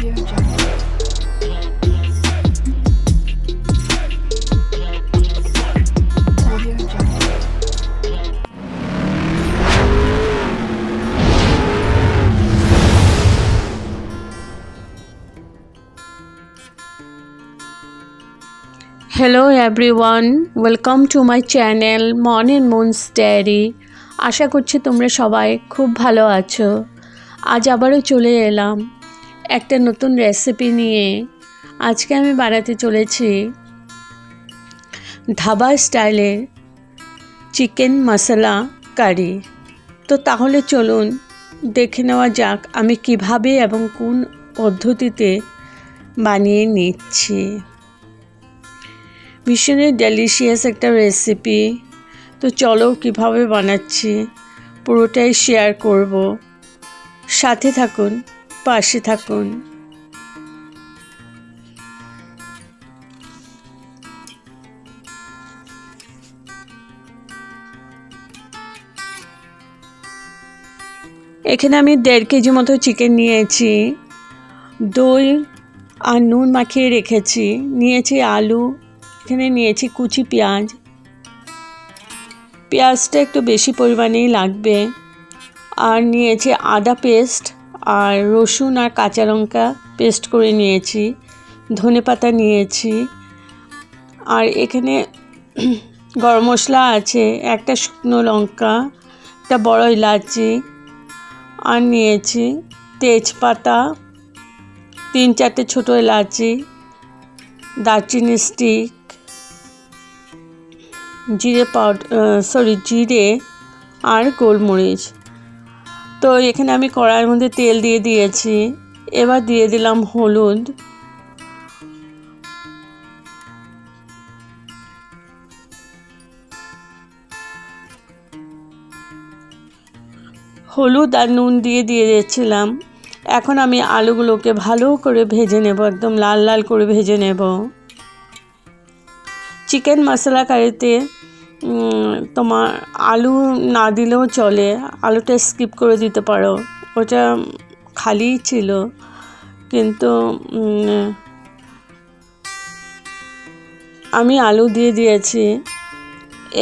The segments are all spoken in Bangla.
Hello everyone welcome to my channel morning moons diary আশা করছি তোমরা সবাই খুব ভালো আছো। আজ আবারও চলে এলাম। একটা নতুন রেসিপি নিয়ে আজকে আমি বানাতে চলেছি ধাবা স্টাইলের চিকেন মশলা কারি। তো তাহলে চলুন দেখে নেওয়া যাক আমি কীভাবে এবং কোন পদ্ধতিতে বানিয়ে নিচ্ছি। ভীষণই ডেলিশিয়াস একটা রেসিপি তো চলো কীভাবে বানাচ্ছি, পুরোটাই শেয়ার করব। সাথে থাকুন। পাশে থাকুন। এখানে আমি দেড় কেজি মতো চিকেন নিয়েছি। দই আর নুন মাখিয়ে রেখেছি। নিয়েছি আলু, এখানে নিয়েছি কুচি পেঁয়াজ। পেঁয়াজটা একটু বেশি পরিমাণেই লাগবে। আর নিয়েছি আদা পেস্ট। আর রসুন আর কাঁচা লঙ্কা পেস্ট করে নিয়েছি, ধনে পাতা নিয়েছি। আর এখানে গরম মশলা আছে, একটা শুকনো লঙ্কা, একটা বড় ইলাচি, আর নিয়েছি তেজপাতা, তিন চারটে ছোটো এলাচি দারচিনি স্টিক জিরে পাউডার সরি জিরে আর গোলমরিচ। তো এখানে আমি কড়াইয়ের মধ্যে তেল দিয়ে দিয়েছি। এবার দিয়ে দিলাম হলুদ। হলুদ আর নুন দিয়ে দিয়ে দিয়েছিলাম। এখন আমি আলুগুলোকে ভালো করে ভেজে নেব, একদম লাল লাল করে ভেজে নেব। চিকেন মশলা কারিতে তোমার আলু না দিলেও চলে। আলুটা স্কিপ করে দিতে পারো। ওটা খালি ছিল। কিন্তু আমি আলু দিয়ে দিয়েছি।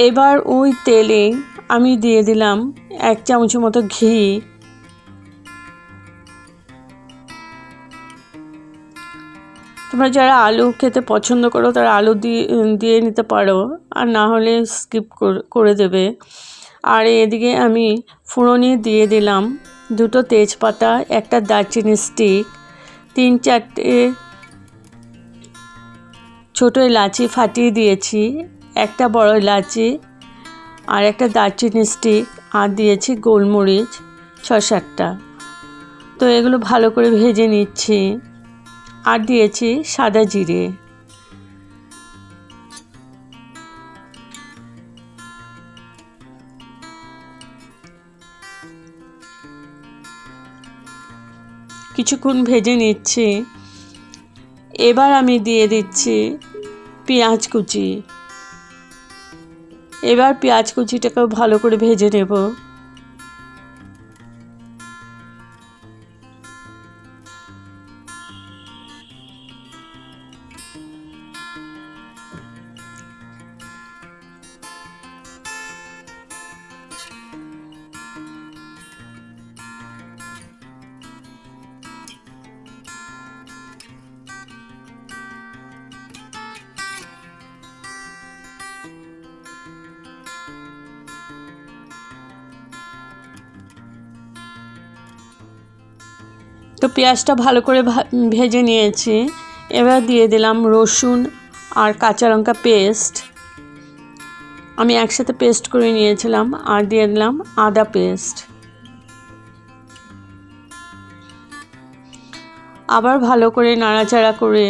এবার ওই তেলে আমি দিয়ে দিলাম এক চামচের মতো ঘি। তোমরা যারা আলু খেতে পছন্দ করো, তারা আলু দিয়ে দিয়ে নিতে পারো। আর না হলে স্কিপ করে দেবে। আর এদিকে আমি ফুড়নি দিয়ে দিলাম দুটো তেজপাতা, একটা দারচিনি স্টিক, তিন চারটে ছোটো এলাচি ফাটিয়ে দিয়েছি, একটা বড় এলাচি আর একটা দারচিনি স্টিক আর দিয়েছি গোলমরিচ ছ সাতটা। তো এগুলো ভালো করে ভেজে নিচ্ছি। আর দিয়েছি সাদা জিরে। কিছুক্ষণ ভেজে নিচ্ছি। এবার আমি দিয়ে দিচ্ছি পেঁয়াজ কুচি। এবার পেঁয়াজ কুচিটাকেও ভালো করে ভেজে নেব। তো পেঁয়াজটা ভালো করে ভেজে নিয়েছি। এবার দিয়ে দিলাম রসুন আর কাঁচা লঙ্কা পেস্ট। আমি একসাথে পেস্ট করে নিয়েছিলাম আর দিয়ে দিলাম আদা পেস্ট। আবার ভালো করে নাড়াচাড়া করে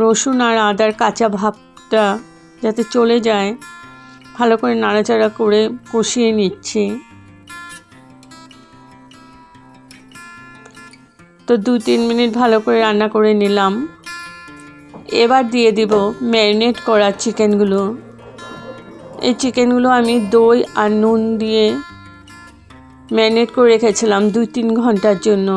রসুন আর আদার কাঁচা ভাবটা যাতে চলে যায়, ভালো করে নাড়াচাড়া করে কষিয়ে নিচ্ছি। তো দু তিন মিনিট ভালো করে রান্না করে নিলাম। এবার দিয়ে দিব ম্যারিনেট করা চিকেনগুলো। এই চিকেনগুলো আমি দই আর নুন দিয়ে ম্যারিনেট করে রেখেছিলাম দুই তিন ঘণ্টার জন্য।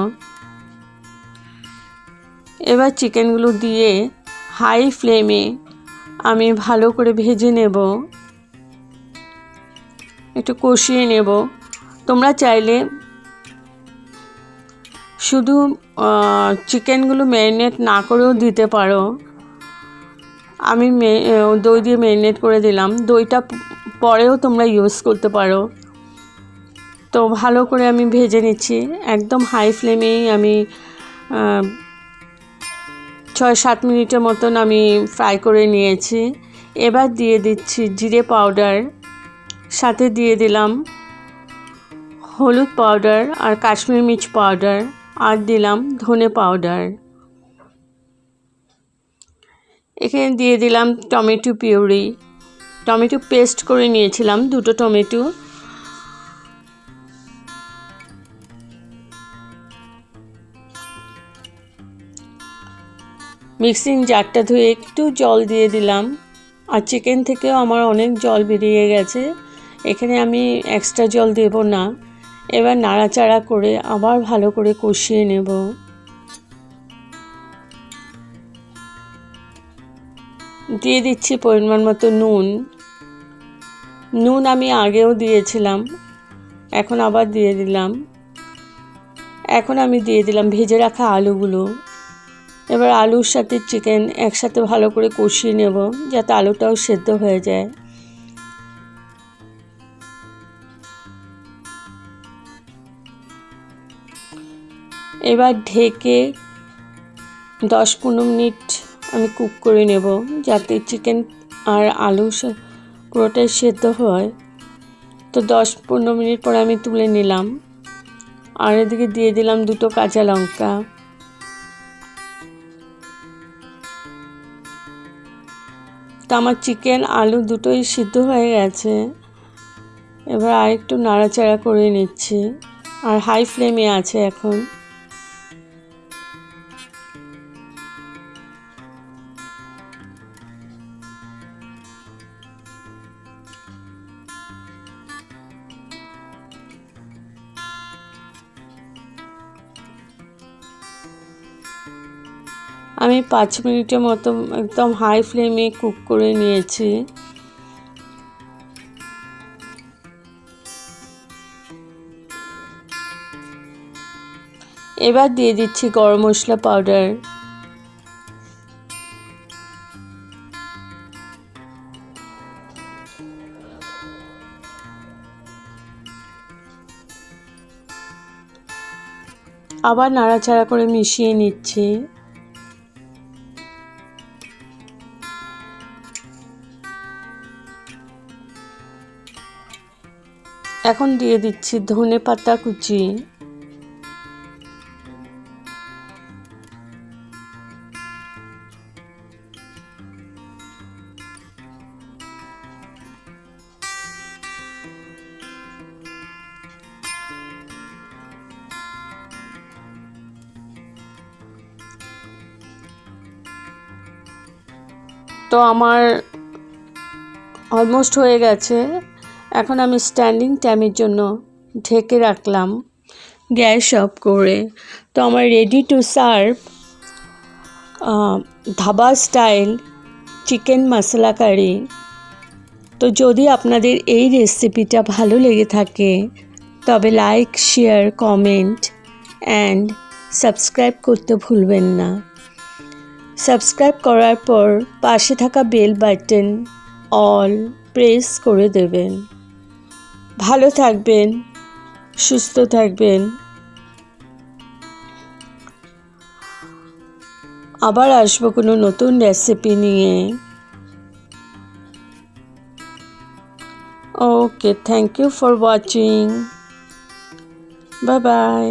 এবার চিকেনগুলো দিয়ে হাই ফ্লেমে আমি ভালো করে ভেজে নেব। একটু কষিয়ে নেব। তোমরা চাইলে শুধু চিকেনগুলো ম্যারিনেট না করেও দিতে পারো। আমি দই দিয়ে ম্যারিনেট করে দিলাম। দইটা পরেও তোমরা ইউজ করতে পারো। তো ভালো করে আমি ভেজে নিচ্ছি। একদম হাই ফ্লেমেই আমি ছয় সাত মিনিটের মতন আমি ফ্রাই করে নিয়েছি। এবার দিয়ে দিচ্ছি জিরে পাউডার সাথে দিয়ে দিলাম হলুদ পাউডার আর কাশ্মীর মির্চ পাউডার আর দিলাম ধনে পাউডার এখানে দিয়ে দিলাম টমেটো পিউরি। টমেটো পেস্ট করে নিয়েছিলাম দুটো টমেটো। মিক্সিং জারটা ধুয়ে একটু জল দিয়ে দিলাম। আর চিকেন থেকেও আমার অনেক জল বেরিয়ে গেছে। এখানে আমি এক্সট্রা জল দেব না। এবার নাড়াচাড়া করে আবার ভালো করে কষিয়ে নেব। দিয়ে দিচ্ছি পরিমাণ মতো নুন। নুন আমি আগেও দিয়েছিলাম, এখন আবার দিয়ে দিলাম। এখন আমি দিয়ে দিলাম ভেজে রাখা আলুগুলো। এবার আলুর সাথে চিকেন একসাথে ভালো করে কষিয়ে নেব, যাতে আলুটাও সেদ্ধ হয়ে যায়। এবার ঢেকে দশ পনেরো মিনিট আমি কুক করে নেব যাতে চিকেন আর আলু পুরোটাই সেদ্ধ হয়। তো দশ পনেরো মিনিট পরে আমি তুলে নিলাম। আর এদিকে দিয়ে দিলাম দুটো কাঁচা লঙ্কা। তো আমার চিকেন, আলু দুটোই সিদ্ধ হয়ে গেছে। এবার আরেকটু নাড়াচাড়া করে নিচ্ছি। আর হাই ফ্লেমে আছে এখন। আমি পাঁচ মিনিটের মতো একদম হাই ফ্লেমে কুক করে নিয়েছি। এবার দিয়ে দিচ্ছি গরম মশলা পাউডার আবার নাড়াচাড়া করে মিশিয়ে নিচ্ছি। এখন দিয়ে দিচ্ছি ধনে পাতা কুচি। তো আমার অলমোস্ট হয়ে গেছে। এখন আমি স্ট্যান্ডিং টাইমের জন্য ঢেকে রাখলাম। গ্যাস অফ করে। তো আমার ready to serve dhaba style chicken masala curry তো যদি আপনাদের এই রেসিপিটা ভালো লেগে থাকে, তবে like share comment and subscribe করতে ভুলবেন না। সাবস্ক্রাইব করার পর পাশে থাকা বেল বাটন অল প্রেস করে দেবেন। ভালো থাকবেন, সুস্থ থাকবেন। আবার আসব কোনো নতুন রেসিপি নিয়ে। Okay thank you for watching bye bye